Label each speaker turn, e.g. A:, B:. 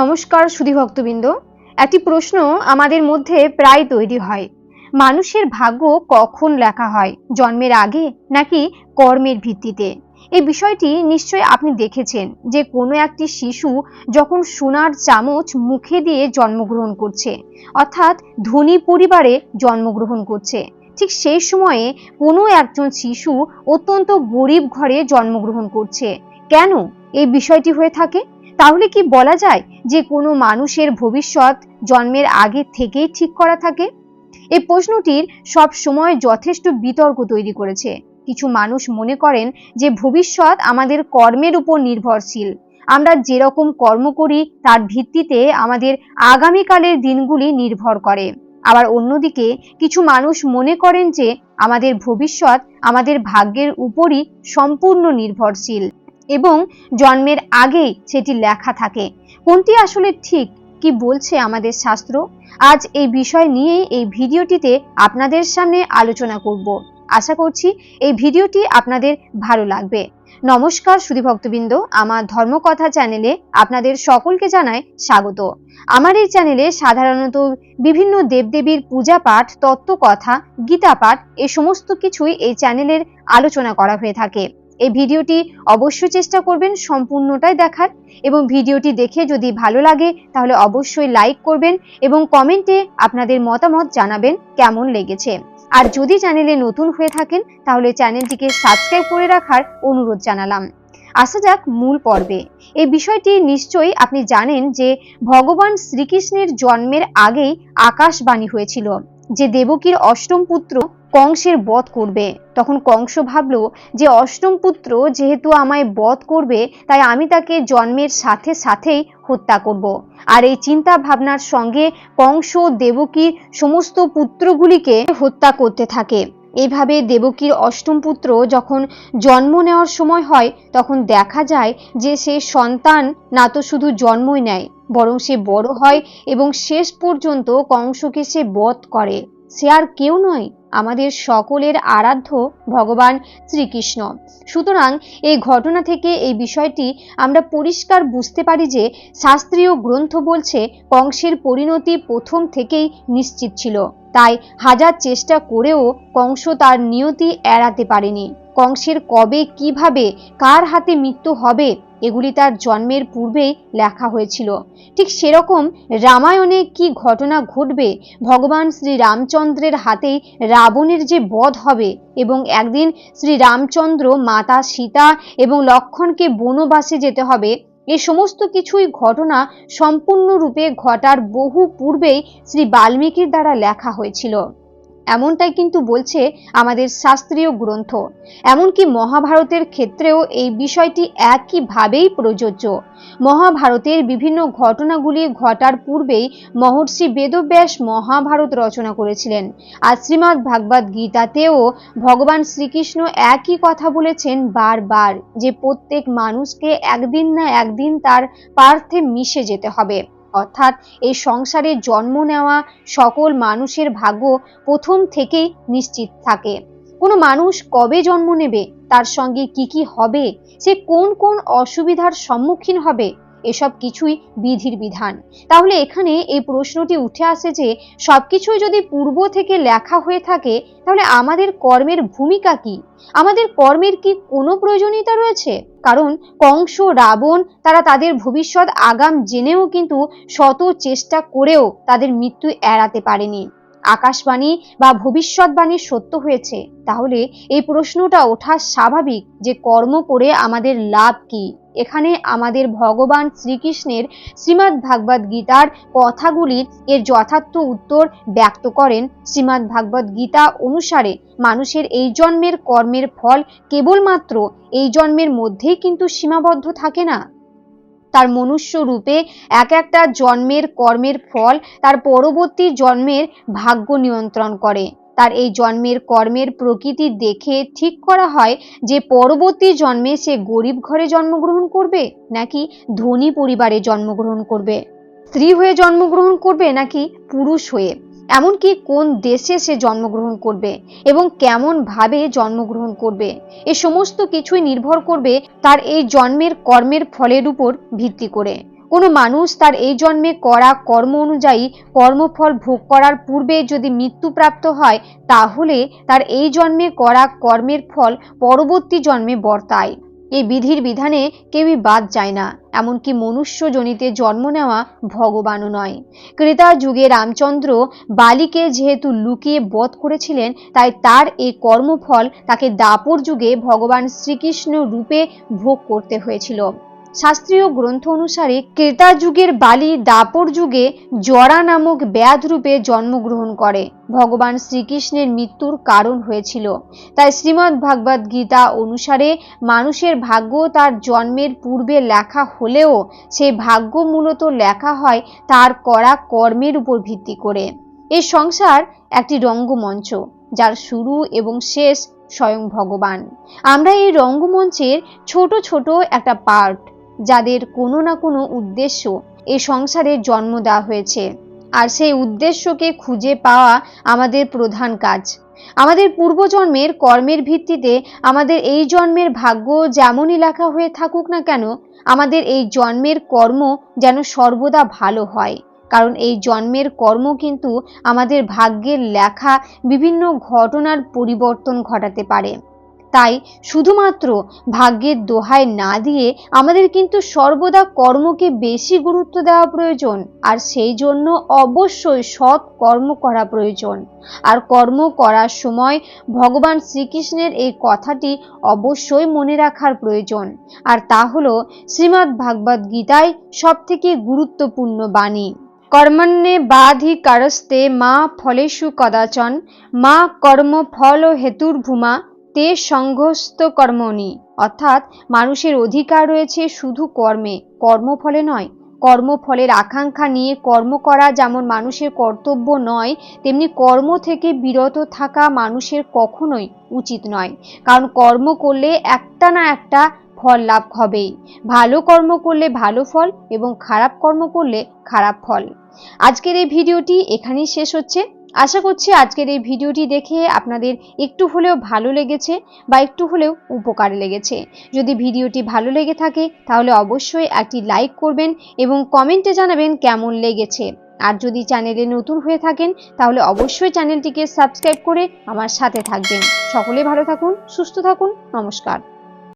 A: নমস্কার সুধী ভক্তবৃন্দ। একটি প্রশ্ন আমাদের মধ্যে প্রায় তৈরি হয়। মানুষের ভাগ্য কখন লেখা হয়? জন্মের আগে নাকি কর্মের ভিত্তিতে? এই বিষয়টি নিশ্চয়ই আপনি দেখেছেন যে কোনো একটি শিশু যখন সোনার চামচ মুখে দিয়ে জন্মগ্রহণ করছে, অর্থাৎ ধনী পরিবারে জন্মগ্রহণ করছে, ঠিক সেই সময়ে কোনো একজন শিশু অত্যন্ত গরিব ঘরে জন্মগ্রহণ করছে। কেন এই বিষয়টি হয়ে থাকে? তাহলে কি বলা যায় যে কোনো মানুষের ভবিষ্যৎ জন্মের আগে থেকেই ঠিক করা থাকে? এই প্রশ্নটির সব সময় যথেষ্ট বিতর্ক তৈরি করেছে। কিছু মানুষ মনে করেন যে ভবিষ্যৎ আমাদের কর্মের উপর নির্ভরশীল। আমরা যেরকম কর্ম করি, তার ভিত্তিতে আমাদের আগামীকালের দিনগুলি নির্ভর করে। আবার অন্যদিকে, কিছু মানুষ মনে করেন যে আমাদের ভবিষ্যৎ আমাদের ভাগ্যের উপরই সম্পূর্ণ নির্ভরশীল। এবং জন্মের আগেই সেটি লেখা থাকে। কোনটি আসলে ঠিক, কি বলছে আমাদের শাস্ত্র? আজ এই বিষয় নিয়ে এই ভিডিওটিতে আপনাদের সামনে আলোচনা করব। আশা করছি এই ভিডিওটি আপনাদের ভালো লাগবে। নমস্কার সুধী ভক্তবৃন্দ, আমার ধর্মকথা চ্যানেলে আপনাদের সকলকে জানাই স্বাগত। আমার এই চ্যানেলে সাধারণত বিভিন্ন দেবদেবীর পূজা পাঠ তত্ত্বকথা গীতা পাঠ, এ সমস্ত কিছুই এই চ্যানেলের আলোচনা করা হয়ে থাকে। এই ভিডিওটি অবশ্যই চেষ্টা করবেন সম্পূর্ণটাই দেখার এবং ভিডিওটি দেখে যদি ভালো লাগে তাহলে অবশ্যই লাইক করবেন এবং কমেন্টে আপনাদের মতামত জানাবেন কেমন লেগেছে। আর যদি চ্যানেলে নতুন হয়ে থাকেন তাহলে চ্যানেলটিকে সাবস্ক্রাইব করে রাখার অনুরোধ জানালাম। আসা যাক মূল পর্বে। এই বিষয়টি নিশ্চয়ই আপনি জানেন যে ভগবান শ্রীকৃষ্ণের জন্মের আগেই আকাশবাণী হয়েছিল, যে দেবকীর অষ্টম পুত্র কংসের বধ করবে। তখন কংস ভাবল যে অষ্টম পুত্র যেহেতু আমায় বধ করবে, তাই আমি তাকে জন্মের সাথে সাথেই হত্যা করব। আর এই চিন্তা ভাবনার সঙ্গে কংস দেবকীর সমস্ত পুত্রগুলিকে হত্যা করতে থাকে। এইভাবে দেবকীর অষ্টম পুত্র যখন জন্ম নেওয়ার সময় হয়, তখন দেখা যায় যে সে সন্তান না তো শুধু জন্মই নেয়, বরং সে বড় হয় এবং শেষ পর্যন্ত কংসকে সে বধ করে। সে আর কেউ নয় আমাদের সকলের আরাধ্য ভগবান শ্রীকৃষ্ণ। সুতরাং এই ঘটনা থেকে এই বিষয়টি আমরা পরিষ্কার বুঝতে পারি যে শাস্ত্রীয় গ্রন্থ বলছে, কংসের পরিণতি প্রথম থেকেই নিশ্চিত ছিল। তাই হাজার চেষ্টা করেও কংস তার নিয়তি এড়াতে পারেনি। কংসের কবে, কীভাবে, কার হাতে মৃত্যু হবে, এগুলি তার জন্মের পূর্বেই লেখা হয়েছিল। ঠিক সেরকম রামায়ণে কি ঘটনা ঘটবে, ভগবান শ্রী রামচন্দ্রের হাতেই রাবণের যে বধ হবে এবং একদিন শ্রী রামচন্দ্র মাতা সীতা এবং লক্ষণকে বনবাসে যেতে হবে, এ সমস্ত কিছুই ঘটনা সম্পূর্ণরূপে ঘটার বহু পূর্বেই শ্রী বাল্মীকির দ্বারা লেখা হয়েছিল। এমনটাই কিন্তু বলছে আমাদের শাস্ত্রীয় গ্রন্থ। এমনকি মহাভারতের ক্ষেত্রেও এই বিষয়টি একইভাবেই প্রযোজ্য। মহাভারতের বিভিন্ন ঘটনাগুলি ঘটার পূর্বেই মহর্ষি বেদব্যাস মহাভারত রচনা করেছিলেন। আর শ্রীমৎ ভাগবত গীতাতেও ভগবান শ্রীকৃষ্ণ একই কথা বলেছেন বারবার যে প্রত্যেক মানুষকে একদিন না একদিন তার পার্থে মিশে যেতে হবে। অর্থাৎ এই সংসারে জন্ম নেওয়া সকল মানুষের ভাগ্য প্রথম থেকেই নিশ্চিত থাকে। কোনো মানুষ কবে জন্ম নেবে? তার সঙ্গে কি কি হবে? সে কোন কোন অসুবিধার সম্মুখীন হবে? এসব কিছুই বিধির বিধান। তাহলে এখানে এই প্রশ্নটি উঠে আসে যে সবকিছুই যদি পূর্ব থেকে লেখা হয়ে থাকে, তাহলে আমাদের কর্মের ভূমিকা কি? আমাদের কর্মের কি কোনো প্রয়োজনীয়তা রয়েছে? কারণ কংস, রাবণ, তারা তাদের ভবিষ্যৎ আগাম জেনেও কিন্তু শত চেষ্টা করেও তাদের মৃত্যু এড়াতে পারেনি। আকাশবাণী বা ভবিষ্যৎবাণী সত্য হয়েছে। তাহলে এই প্রশ্নটা ওঠা স্বাভাবিক যে কর্ম করে আমাদের লাভ কি? এখানে আমাদের ভগবান শ্রীকৃষ্ণের শ্রীমৎ ভাগবত গীতার কথাগুলির এর যথার্থ উত্তর ব্যক্ত করেন। শ্রীমৎ ভাগবত গীতা অনুসারে মানুষের এই জন্মের কর্মের ফল কেবলমাত্র এই জন্মের মধ্যেই কিন্তু সীমাবদ্ধ থাকে না। তার মনুষ্য রূপে এক একটা জন্মের কর্মের ফল তার পরবর্তী জন্মের ভাগ্য নিয়ন্ত্রণ করে। তার এই জন্মের কর্মের প্রকৃতি দেখে ঠিক করা হয় যে পরবর্তী জন্মে সে গরিব ঘরে জন্মগ্রহণ করবে নাকি ধনী পরিবারে জন্মগ্রহণ করবে? স্ত্রী হয়ে জন্মগ্রহণ করবে নাকি পুরুষ হয়ে? এমনকি কোন দেশে সে জন্মগ্রহণ করবে এবং কেমন ভাবে জন্মগ্রহণ করবে? এ সমস্ত কিছুই নির্ভর করবে তার এই জন্মের কর্মের ফলের উপর ভিত্তি করে। কোনো মানুষ তার এই জন্মে করা কর্ম অনুযায়ী কর্মফল ভোগ করার পূর্বে যদি মৃত্যুপ্রাপ্ত হয়, তাহলে তার এই জন্মে করা কর্মের ফল পরবর্তী জন্মে বর্তায়। এই বিধির বিধানে কেউই বাদ যায় না, এমনকি মনুষ্য জনিতে জন্ম নেওয়া ভগবানও নয়। ক্রেতা যুগে রামচন্দ্র বালিকে যেহেতু লুকিয়ে বধ করেছিলেন, তাই তার এই কর্মফল তাকে দাপর যুগে ভগবান শ্রীকৃষ্ণ রূপে ভোগ করতে হয়েছিল। শাস্ত্রীয় গ্রন্থ অনুসারে ক্রেতা যুগের বালি দাপর যুগে জরা নামক ব্যাধ রূপে জন্মগ্রহণ করে। ভগবান শ্রীকৃষ্ণের মৃত্যুর কারণ হয়েছিল। তাই শ্রীমদ্ ভাগবত গীতা অনুসারে মানুষের ভাগ্য তার জন্মের পূর্বে লেখা হলেও সেই ভাগ্য মূলত লেখা হয় তার করা কর্মের উপর ভিত্তি করে। এই সংসার একটি রঙ্গমঞ্চ, যার শুরু এবং শেষ স্বয়ং ভগবান। আমরা এই রঙ্গমঞ্চের ছোট ছোট একটা পার্ট যাদের কোনো না কোনো উদ্দেশ্য এই সংসারে জন্ম দেওয়া হয়েছে। আর সেই উদ্দেশ্যকে খুঁজে পাওয়া আমাদের প্রধান কাজ। আমাদের পূর্বজন্মের কর্মের ভিত্তিতে আমাদের এই জন্মের ভাগ্য যেমনই লেখা হয়ে থাকুক না কেন, আমাদের এই জন্মের কর্ম যেন সর্বদা ভালো হয়। কারণ এই জন্মের কর্ম কিন্তু আমাদের ভাগ্যের লেখা বিভিন্ন ঘটনার পরিবর্তন ঘটাতে পারে। তাই শুধুমাত্র ভাগ্যের দোহাই না দিয়ে আমাদের কিন্তু সর্বদা কর্মকে বেশি গুরুত্ব দেওয়া প্রয়োজন, আর সেই জন্য অবশ্যই সৎ কর্ম করা প্রয়োজন। আর কর্ম করার সময় ভগবান শ্রীকৃষ্ণের এই কথাটি অবশ্যই মনে রাখার প্রয়োজন। আর তা হল শ্রীমদ্ ভাগবত গীতায় সব থেকে গুরুত্বপূর্ণ বাণী। কর্মণ্যে বাধি কারস্তে মা ফলেষু কদাচন, মা কর্ম ফল হেতুর্ভূমা তে সংঘস্ত কর্মণি অর্থাৎ মানুষের অধিকার রয়েছে শুধু কর্মে, কর্মফলে নয়। কর্মফলের আকাঙ্ক্ষা নিয়ে কর্ম করা যেমন মানুষের কর্তব্য নয়, তেমনি কর্ম থেকে বিরত থাকা মানুষের কখনোই উচিত নয়। কারণ কর্ম করলে একটা না একটা ফল লাভ হবেই। ভালো কর্ম করলে ভালো ফল এবং খারাপ কর্ম করলে খারাপ ফল। আজকের এই ভিডিওটি এখানেই শেষ হচ্ছে। আশা করছি আজকের এই ভিডিওটি দেখে আপনাদের একটু হলেও ভালো লেগেছে বা একটু হলেও উপকার লেগেছে। যদি ভিডিওটি ভালো লেগে থাকে, তাহলে অবশ্যই একটি লাইক করবেন এবং কমেন্টে জানাবেন কেমন লেগেছে। আর যদি চ্যানেলে নতুন হয়ে থাকেন, তাহলে অবশ্যই চ্যানেলটিকে সাবস্ক্রাইব করে আমার সাথে থাকবেন। সকলে ভালো থাকুন, সুস্থ থাকুন, নমস্কার।